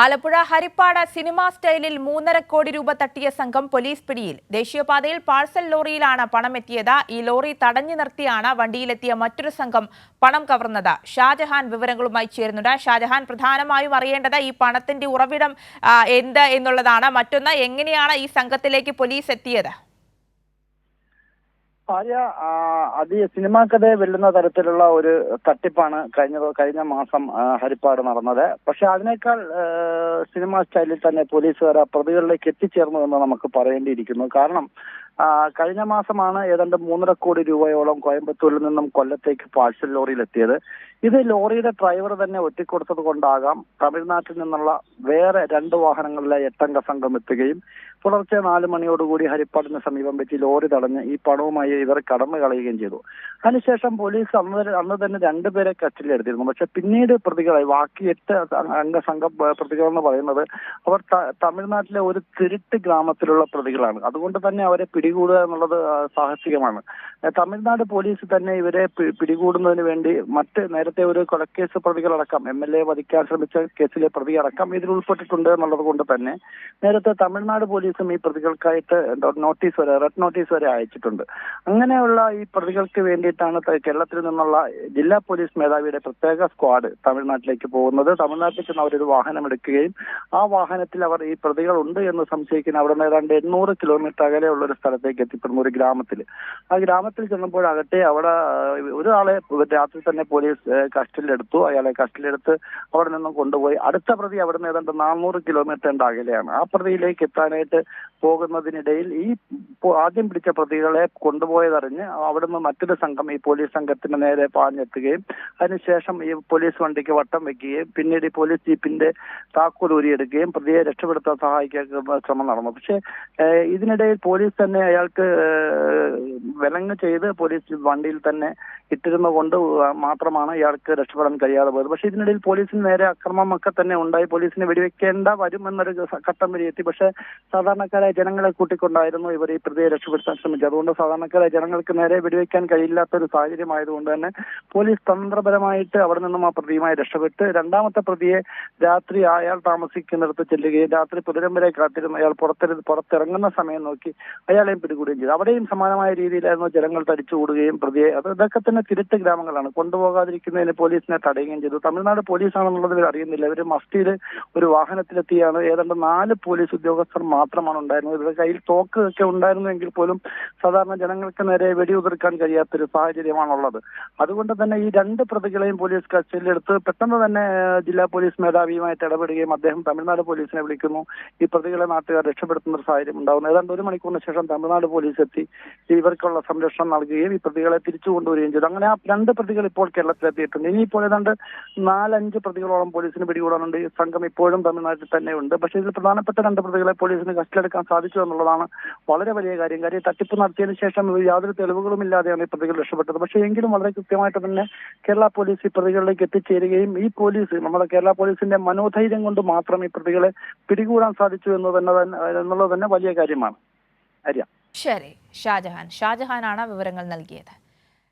Alappuzha Harippad cinema സ്റ്റൈലിൽ മൂന്നര കോടി രൂപ തട്ടിയ സംഘം പോലീസ് പിടിയിൽ. ദേശീയപാതയിൽ പാഴ്സൽ ലോറിയിലാണ് പണം എത്തിയത് ഈ ലോറി തടഞ്ഞു നിർത്തിയാണ് വണ്ടിയിലെത്തിയ മറ്റൊരു സംഘം പണം കവർന്നത്. ഷാജഹാൻ വിവരങ്ങളുമായി ചേരുന്നുണ്ട്. ഷാജഹാൻ പ്രധാനമായും അറിയേണ്ടത് ഈ പണത്തിന്റെ ഉറവിടം എന്ത് എന്നുള്ളതാണ്. മറ്റൊന്ന് എങ്ങനെയാണ് ഈ സംഘത്തിലേക്ക് പോലീസ് എത്തിയത്? ആര്യ ആ, അതി സിനിമാ കഥയെ വെല്ലുന്ന തരത്തിലുള്ള ഒരു തട്ടിപ്പാണ് കഴിഞ്ഞ കഴിഞ്ഞ മാസം ഹരിപ്പാട് നടന്നത്. പക്ഷെ അതിനേക്കാൾ സിനിമാ സ്റ്റൈലിൽ തന്നെ പോലീസുകാർ പ്രതികളിലേക്ക് എത്തിച്ചേർന്നു എന്ന് നമുക്ക് പറയേണ്ടിയിരിക്കുന്നു. കാരണം കഴിഞ്ഞ മാസമാണ് ഏതാണ്ട് മൂന്നര കോടി രൂപയോളം കോയമ്പത്തൂരിൽ നിന്നും കൊല്ലത്തേക്ക് പാഴ്സൽ ലോറിയിൽ എത്തിയത് ഇത് ലോറിയുടെ ഡ്രൈവർ തന്നെ ഒറ്റിക്കൊടുത്തത് കൊണ്ടാകാം. തമിഴ്നാട്ടിൽ നിന്നുള്ള വേറെ രണ്ട് വാഹനങ്ങളിലെ എട്ടംഗ സംഘം എത്തുകയും പുലർച്ചെ നാല് മണിയോടുകൂടി ഹരിപ്പാടിന് സമീപം വെച്ച് ലോറി തടഞ്ഞ് ഈ പണവുമായി ഇവർ കടന്നു കളയുകയും ചെയ്തു. അതിനുശേഷം പോലീസ് അന്ന് അന്ന് തന്നെ രണ്ടുപേരെ കസ്റ്റഡിയിലെടുത്തിരുന്നു പക്ഷെ പിന്നീട് പ്രതികളായി ബാക്കി എട്ട് അംഗ സംഘം ഏഹ്, പ്രതികൾ എന്ന് പറയുന്നത് അവർ തമിഴ്നാട്ടിലെ ഒരു തിരുട്ട് ഗ്രാമത്തിലുള്ള പ്രതികളാണ്. അതുകൊണ്ട് തന്നെ അവരെ പിടികൂടുക എന്നുള്ളത് സാഹസികമാണ്. തമിഴ്നാട് പോലീസ് തന്നെ ഇവരെ പിടികൂടുന്നതിന് വേണ്ടി മറ്റ് നേരത്തെ ഒരു കൊലക്കേസ് പ്രതികളടക്കം എം എൽ എ വധിക്കാൻ ശ്രമിച്ച കേസിലെ പ്രതി അടക്കം ഇതിൽ ഉൾപ്പെട്ടിട്ടുണ്ട് എന്നുള്ളത് കൊണ്ട് തന്നെ നേരത്തെ തമിഴ്നാട് പോലീസും ഈ പ്രതികൾക്കായിട്ട് നോട്ടീസ് വരെ റെഡ് നോട്ടീസ് വരെ അയച്ചിട്ടുണ്ട്. അങ്ങനെയുള്ള ഈ പ്രതികൾക്ക് വേണ്ടിയിട്ടാണ് കേരളത്തിൽ നിന്നുള്ള ജില്ലാ പോലീസ് മേധാവിയുടെ പ്രത്യേക സ്ക്വാഡ് തമിഴ്നാട്ടിലേക്ക് പോകുന്നത്. തമിഴ്നാട്ടിൽ ചെന്ന് അവരൊരു വാഹനം എടുക്കുകയും ആ വാഹനത്തിൽ അവർ ഈ പ്രതികൾ ഉണ്ട് എന്ന് സംശയിക്കുന്ന അവിടെ ഏതാണ്ട് എണ്ണൂറ് കിലോമീറ്റർ അകലെയുള്ള ഒരു സ്ഥലത്തേക്ക് എത്തിപ്പെടുന്ന ഒരു ഗ്രാമത്തിൽ ആ ഗ്രാമത്തിൽ ചെന്നപ്പോഴാകട്ടെ അവിടെ ഒരാളെ രാത്രി തന്നെ പോലീസ് കസ്റ്റഡിയിലെടുത്തു. അയാളെ കസ്റ്റഡിയിലെടുത്ത് അവിടെ നിന്നും കൊണ്ടുപോയി. അടുത്ത പ്രതി അവിടെ നിന്ന് ഏതാണ്ട് നാനൂറ് കിലോമീറ്റർ അകലെയാണ് ആ പ്രതിയിലേക്ക് എത്താനായിട്ട് പോകുന്നതിനിടയിൽ ഈ ആദ്യം പിടിച്ച പ്രതികളെ കൊണ്ടുപോയതറിഞ്ഞ് അവിടുന്ന് മറ്റൊരു സംഘം ഈ പോലീസ് സംഘത്തിന് നേരെ പാഞ്ഞെത്തുകയും അതിനുശേഷം ഈ പോലീസ് വണ്ടിക്ക് വട്ടം വെക്കുകയും പിന്നീട് ഈ പോലീസ് ജീപ്പിന്റെ താക്കോൽ ഊരിയെടുക്കുകയും പ്രതിയെ രക്ഷപ്പെടുത്താൻ സഹായിക്കുന്ന ശ്രമം നടന്നു. പക്ഷേ ഇതിനിടയിൽ പോലീസ് തന്നെ അയാൾക്ക് വിലങ്ങ് ചെയ്ത് പോലീസ് വണ്ടിയിൽ തന്നെ ഇട്ടിരുന്ന കൊണ്ട് മാത്രമാണ് ഇയാൾക്ക് രക്ഷപ്പെടാൻ കഴിയാതെ പോയത്. പക്ഷേ ഇതിനിടയിൽ പോലീസിന് നേരെ അക്രമം ഒക്കെ തന്നെ ഉണ്ടായി. പോലീസിനെ വെടിവെക്കേണ്ട വരും എന്നൊരു ഘട്ടം വരെ എത്തി. പക്ഷേ സാധാരണക്കാരായ ജനങ്ങളെ കൂട്ടിക്കൊണ്ടായിരുന്നു ഇവർ ഈ പ്രതിയെ രക്ഷപ്പെടുത്താൻ ശ്രമിച്ചത്. അതുകൊണ്ട് സാധാരണക്കാരായ ജനങ്ങൾക്ക് നേരെ വെടിവെക്കാൻ കഴിയില്ലാത്ത ഒരു സാഹചര്യമായതുകൊണ്ട് തന്നെ പോലീസ് തന്ത്രപരമായിട്ട് അവിടെ നിന്നും ആ പ്രതിയുമായി രക്ഷപ്പെട്ട് രണ്ടാമത്തെ പ്രതിയെ രാത്രി അയാൾ താമസിക്കുന്നിടത്ത് ചെല്ലുകയും രാത്രി പുലരം വരെ കാത്തിരുന്ന് അയാൾ പുറത്തിരുന്ന് പുറത്തിറങ്ങുന്ന സമയം നോക്കി അയാളെയും പിടികൂടുകയും ചെയ്തു. അവിടെയും സമാനമായ രീതിയിലായിരുന്നു ജനങ്ങൾ തടിച്ചുകൂടുകയും പ്രതിയെ അത് ഇതൊക്കെ തന്നെ തിരുത്ത് ഗ്രാമങ്ങളാണ്. കൊണ്ടുപോകാതിരിക്കുന്നതിന് പോലീസിനെ തടയുകയും ചെയ്തു. തമിഴ്നാട് പോലീസാണെന്നുള്ളത് ഇവർ അറിയുന്നില്ല. ഇവർ മസ്തിയിൽ ഒരു വാഹനത്തിലെത്തിയാണ്. ഏതാണ്ട് നാല് പോലീസ് ഉദ്യോഗസ്ഥർ മാത്രമാണ് ഉണ്ടായിരുന്നത്. ഇവരുടെ കയ്യിൽ തോക്ക് ഒക്കെ ഉണ്ടായിരുന്നെങ്കിൽ പോലും സാധാരണ ജനങ്ങൾക്ക് നേരെ വെടിയുതിർക്കാൻ കഴിയാത്തൊരു സാഹചര്യമാണുള്ളത്. അതുകൊണ്ട് തന്നെ ഈ രണ്ട് പ്രതികളെയും പോലീസ് കസ്റ്റഡിയിലെടുത്ത് പെട്ടെന്ന് തന്നെ ജില്ലാ പോലീസ് മേധാവിയുമായിട്ട് ഇടപെടുകയും അദ്ദേഹം തമിഴ്നാട് പോലീസിനെ വിളിക്കുന്നു. ഈ പ്രതികളെ നാട്ടുകാർ രക്ഷപ്പെടുത്തുന്ന ഒരു സാഹചര്യം ഉണ്ടാകുന്നു ഏതാണ്ട് ഒരു മണിക്കൂറിന് ശേഷം തമിഴ്നാട് പോലീസ് എത്തി. ഇവർക്കുള്ള സംരക്ഷണം നൽകുകയും ഈ പ്രതികളെ തിരിച്ചു കൊണ്ടുവരികയും ചെയ്തു. അങ്ങനെ ആ രണ്ട് പ്രതികൾ ഇപ്പോൾ കേരളത്തിലെത്തിയിട്ടുണ്ട്. ഇനിയിപ്പോൾ ഏതാണ്ട് നാലഞ്ച് പ്രതികളോളം പോലീസിന് പിടികൂടാനുണ്ട്. സംഘം ഇപ്പോഴും തമിഴ്നാട്ടിൽ തന്നെ ഉണ്ട് പക്ഷേ ഇതിൽ പ്രധാനപ്പെട്ട രണ്ട് പ്രതികളെ പോലീസിന് കസ്റ്റഡിയെടുക്കാൻ സാധിച്ചു എന്നുള്ളതാണ് വളരെ വലിയ കാര്യം. കാര്യം തട്ടിപ്പ് നടത്തിയതിനു ശേഷം യാതൊരു തെളിവുകളും ഇല്ലാതെയാണ് ഈ പ്രതികൾ രക്ഷപ്പെട്ടത്. പക്ഷേ എങ്കിലും വളരെ കൃത്യമായിട്ട് തന്നെ കേരള പോലീസ് ഈ പ്രതികളിലേക്ക് എത്തിച്ചേരുകയും ഈ പോലീസ് നമ്മുടെ കേരള പോലീസിന്റെ മനോധൈര്യം കൊണ്ട് മാത്രം ഈ പ്രതികളെ പിടികൂടാൻ സാധിച്ചു എന്ന് തന്നെ എന്നുള്ളത് തന്നെ വലിയ കാര്യമാണ്. ശരി. ഷാജഹാൻ. ഷാജഹാനാണ് വിവരങ്ങൾ നൽകിയത്.